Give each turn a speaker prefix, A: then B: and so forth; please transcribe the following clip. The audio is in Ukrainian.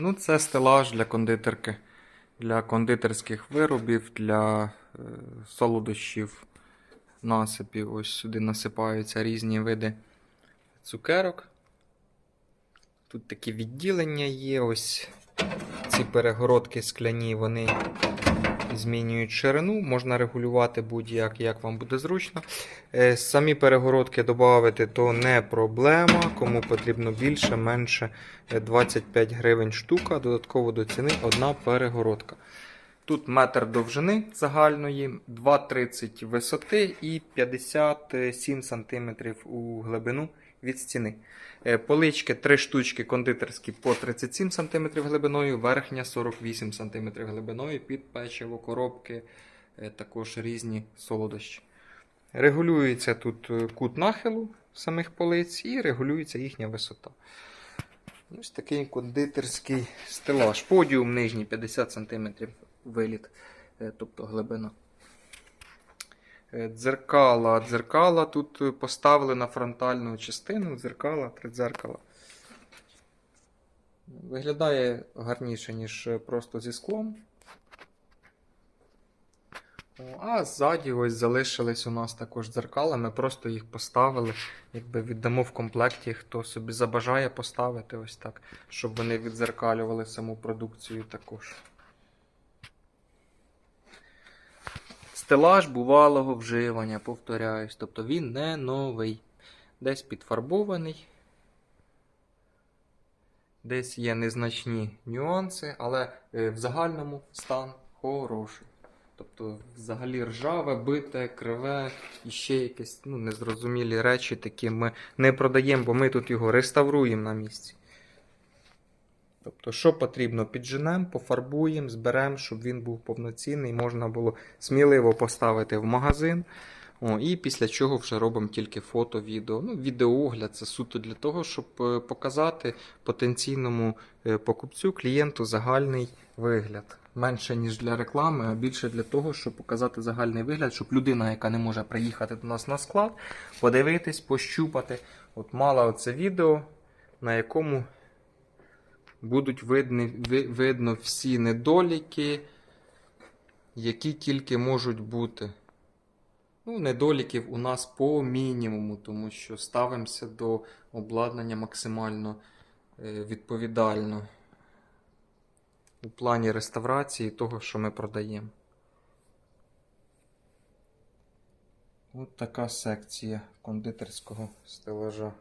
A: Ну, це стелаж для кондитерки, для кондитерських виробів, для е, солодощів, насипів. Ось сюди насипаються різні види цукерок. Тут такі відділення є. Ось ці перегородки скляні, вони змінюють ширину. Можна регулювати будь-як, як вам буде зручно. Е, Самі перегородки додати то не проблема. Кому потрібно більше, менше е, 25 гривень штука. Додатково до ціни одна перегородка. Тут метр довжини загальної, 2,30 висоти і 57 см у глибину від стіни. Е, Полички 3 штучки кондитерські по 37 см глибиною, верхня 48 см глибиною під печиво, коробки, е, також різні солодощі. Регулюється тут е, кут нахилу самих полиць і регулюється їхня висота. Ось такий кондитерський стелаж. Подіум нижній 50 см виліт, е, тобто глибина. Е, Дзеркала. Дзеркала тут е, поставили на фронтальну частину. Дзеркала, три дзеркала. Виглядає гарніше, ніж просто зі склом. А ззаді ось залишились у нас також дзеркала. Ми просто їх поставили. Якби віддамо в комплекті, хто собі забажає поставити ось так, щоб вони відзеркалювали саму продукцію також. Стелаж бувалого вживання, повторяюсь. Тобто він не новий. Десь підфарбований. Десь є незначні нюанси, але е, в загальному стан хороший. Тобто, взагалі ржаве, бите, криве і ще якісь ну, незрозумілі речі такі ми не продаємо, бо ми тут його реставруємо на місці. Тобто, що потрібно, підженемо, пофарбуємо, зберемо, щоб він був повноцінний, можна було сміливо поставити в магазин. О, і після чого вже робимо тільки фото, відео. Ну, відеоогляд це суто для того, щоб е, показати потенційному е, покупцю, клієнту загальний вигляд. Менше, ніж для реклами, а більше для того, щоб показати загальний вигляд, щоб людина, яка не може приїхати до нас на склад, подивитись, пощупати. От мала оце відео, на якому будуть видні, ви- видно всі недоліки, які тільки можуть бути. Ну, недоліків у нас по мінімуму, тому що ставимося до обладнання максимально е, відповідально у плані реставрації того, що ми продаємо. От така секція кондитерського стелажа.